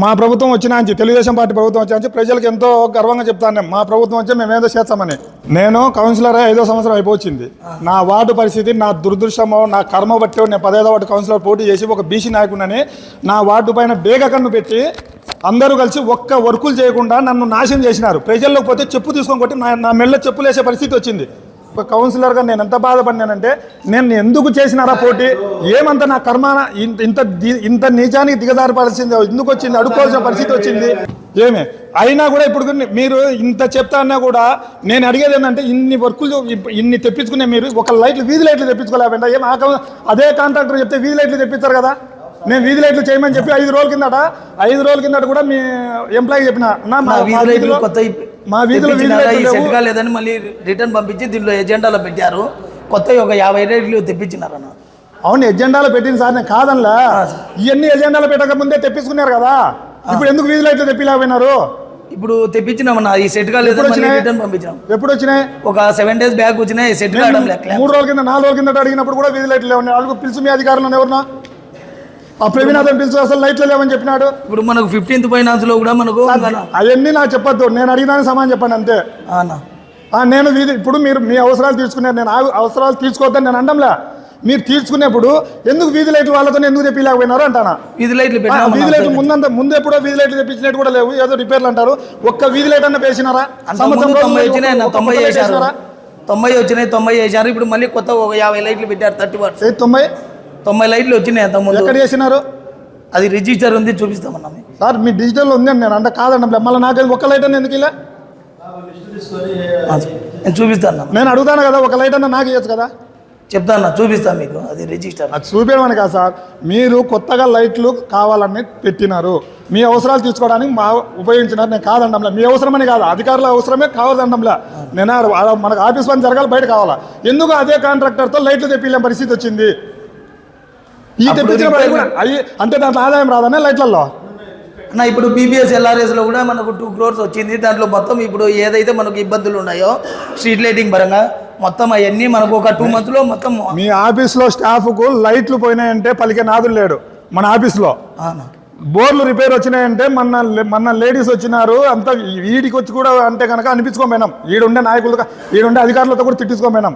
మా ప్రభుత్వం వచ్చినా నుంచి తెలుగుదేశం పార్టీ ప్రభుత్వం వచ్చినా ప్రజలకు ఎంతో గర్వంగా చెప్తాను మా ప్రభుత్వం వచ్చి మేమేదో చేస్తామని. నేను కౌన్సిలర్ ఐదో సంవత్సరం అయిపోయింది. నా వార్డు పరిస్థితి నా దురదృష్టమో నా కర్మ బట్టి నేను పదహైదో వార్డు కౌన్సిలర్ పోటీ చేసి ఒక బీసీ నాయకుడిని నా వార్డు పైన బేగ కన్ను పెట్టి అందరూ కలిసి ఒక్క వర్కులు చేయకుండా నన్ను నాశనం చేసినారు. ప్రజల్లోకి పోతే చెప్పు తీసుకొని కొట్టి నా నా మెల్ల చెప్పులేసే పరిస్థితి వచ్చింది. కౌన్సిలర్గా నేను ఎంత బాధపడినానంటే నేను ఎందుకు చేసినారా పోటీ? ఏమంత నా కర్మ ఇంత ఇంత నీచానికి దిగజారిపడాల్సింది ఎందుకు వచ్చింది? అడుక్కోవాల్సిన పరిస్థితి వచ్చింది. ఏమి? అయినా కూడా ఇప్పుడు మీరు ఇంత చెప్తా అన్నా కూడా నేను అడిగేది ఏంటంటే ఇన్ని వర్కులు ఇన్ని తెప్పించుకునే మీరు ఒక లైట్లు వీధి లైట్లు తెప్పించుకోలేకుండా ఏం అదే కాంట్రాక్టర్ చెప్తే వీధి లైట్లు తెప్పిస్తారు కదా నేను వీధి లైట్లు చేయమని చెప్పి ఐదు రోజుల కిందట ఐదు రోజుల కిందట కూడా మీ ఎంప్లాయీ చెప్పిన "అన్నా, మా వీధిలో- కొత్త మా వీధిలో వీధి తెప్పించినారా? ఈ లైట్లు సెట్ లేవు. కాలేదని మళ్ళీ రిటర్న్ పంపించి దీంట్లో ఎజెండాలో పెట్టారు. కొత్త ఒక యాభై రేట్లు తెప్పించినారన్న అవును ఎజెండాలో పెట్టింది సార్ నేను కాదనలా. ఇవన్నీ ఎజెండాలో పెట్టక ముందే తెప్పించుకున్నారు కదా. ఇప్పుడు ఎందుకు వీధి లైట్లు తెప్పిలేకపోయినారు? ఇప్పుడు తెప్పించినామన్న ఈ సెట్ వచ్చినాయి? రిటర్న్ పంపించాం ఎప్పుడు వచ్చినాయి? ఒక సెవెన్ డేస్ బ్యాక్ వచ్చినాయి సెట్ కావడం మూడు రోజుల కింద నాలుగు రోజుల కింద అడిగినప్పుడు కూడా వీధి లైట్లు లేవు. వాళ్ళకు పిలుచు మీ అధికారులను ఎవరినా ఆ ప్రవీణాథన్ పిలుచు అసలు లైట్లు లేవని చెప్పినాడు. ఇప్పుడు మనకు ఫిఫ్టీన్త్ ఫైనాన్స్లో కూడా మనకు. అవన్నీ నాకు చెప్పొద్దు. నేను అడిగినాను సమాధానం చెప్పండి అంతే. నేను ఇప్పుడు మీరు మీ అవసరాలు తీర్చుకున్నారు నేను అవసరాలు తీర్చుకోవద్దని నేను అండంలే మీరు తీర్చుకునేప్పుడు ఎందుకు వీధి లైట్లు వాళ్ళతో ఎందుకు తెప్పిలేకపోయినారు అంటానా? వీధి లైట్లు వీధి లైట్లు ముందంత ముందు ఎప్పుడో వీధి లైట్లు తెప్పించినట్టు కూడా లేవు. ఏదో రిపేర్లు అంటారు. ఒక్క వీధి లైట్ అన్న వేసినారా? తొంభై తొంభై వచ్చినాయి తొంభై వేశారు. ఇప్పుడు మళ్ళీ కొత్త ఒక యాభై లైట్లు పెట్టారు థర్టీ వాట్స్ తొంభై తొంభై లైట్లు వచ్చినాయి అంతకుముందు. ఎక్కడ చేసినారు? అది రిజిస్టర్ ఉంది చూపిస్తామన్నా. సార్ మీ డిజిటల్ ఉంది అని నేను అంటే కాదండి మళ్ళీ నాకు ఒక్క లైట్ అన్న ఎందుకు ఇలా? నేను చూపిస్తాను. నేను అడుగుతాను కదా ఒక లైట్ అన్న నాకు ఇవ్వచ్చు కదా? చెప్తాను చూపిస్తాను మీకు అది రిజిస్టర్. అది చూపించమని కాదు సార్ మీరు కొత్తగా లైట్లు కావాలని పెట్టినారు. మీ అవసరాలు తీసుకోవడానికి మా ఉపయోగించినారు నేను కాదండంలే మీ అవసరమని కాదు అధికారుల అవసరమే కావదండంలే నేను మనకు ఆఫీస్ పని జరగాలి బయట కావాలా? ఎందుకు అదే కాంట్రాక్టర్తో లైట్లు తెప్పిలేని పరిస్థితి వచ్చింది? ఈ తెప్పించిన అయ్యి అంటే దాంట్లో ఆదాయం రాదనే లైట్లలో అన్న ఇప్పుడు బీబీఎస్ ఎల్ఆర్ఎస్లో కూడా మనకు టూ క్రోర్స్ వచ్చింది. దాంట్లో మొత్తం ఇప్పుడు ఏదైతే మనకు ఇబ్బందులు ఉన్నాయో స్ట్రీట్ లైటింగ్ పరంగా మొత్తం అవన్నీ మనకు ఒక టూ మంత్స్లో మొత్తం మీ ఆఫీస్లో స్టాఫ్కు లైట్లు పోయినాయంటే పలికే నాదులు లేడు మన ఆఫీస్లో. బోర్లు రిపేర్ వచ్చినాయంటే మన మన లేడీస్ వచ్చినారు అంత వీడికి వచ్చి కూడా అంటే కనుక అనిపించుకోపోయినాం ఈడుండే నాయకులు ఈడుండే అధికారులతో కూడా తిట్టించుకోపోయినాం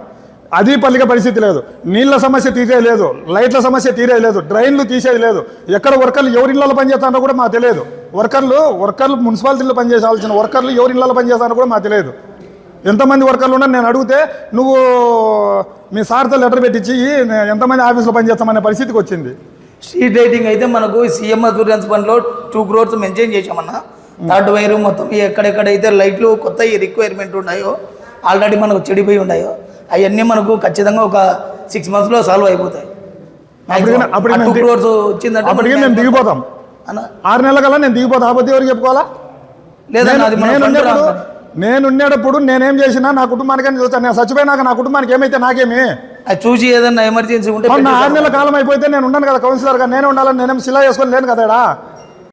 అది పల్లిక పరిస్థితి లేదు. నీళ్ళ సమస్య తీరే లేదు. లైట్ల సమస్య తీరే లేదు. డ్రైన్లు తీసేది లేదు. ఎక్కడ వర్కర్లు ఎవరి ఇళ్ళలో పనిచేస్తారో కూడా మాకు తెలియదు. వర్కర్లు వర్కర్లు మున్సిపాలిటీలో పనిచేసాల్సిన వర్కర్లు ఎవరి ఇళ్ళలో పనిచేస్తారో కూడా మాకు తెలియదు. ఎంతమంది వర్కర్లు ఉన్నారు? నేను అడిగితే నువ్వు మీ సార్తో లెటర్ పెట్టించి ఎంతమంది ఆఫీస్లో పనిచేస్తామనే పరిస్థితికి వచ్చింది. స్ట్రీట్ లైటింగ్ అయితే మనకు సీఎం అసూరెన్స్ పనిలో టూ క్రోర్స్ మెన్షన్ చేసామన్నా థర్డ్ వైర్ మొత్తం ఎక్కడెక్కడైతే లైట్లు కొత్త రిక్వైర్మెంట్ ఉన్నాయో ఆల్రెడీ మనకు చెడిపోయి ఉన్నాయో అవన్నీ మనకు ఖచ్చితంగా ఒక సిక్స్ మంత్స్లో సాల్వ్ అయిపోతాయి అప్పటికి- టూ మేము ది- క్రోర్స్ వచ్చిందంటే అప్పటికి మేము దిగిపోతాం. అన్న. ఆరు నెలల కల్లా నేను దిగిపోతా. ఆపత్తి ఎవరికి చెప్పుకోవాలా? మన నేను ఉండేటప్పుడు నేనేం చేసినా నా కుటుంబానికి అని చూస్తాను నేను చచ్చిపోయినాక నా కుటుంబానికి ఏమైతే నాకేమి? అది చూసి ఏదన్నా ఎమర్జెన్సీ ఉంటే ఆరు. నెలల కాలం అయిపోతే నేను ఉన్నాను కదా కౌన్సిలర్గా నేనే ఉండాలని నేనేం శిలా చేసుకొని లేను కదా.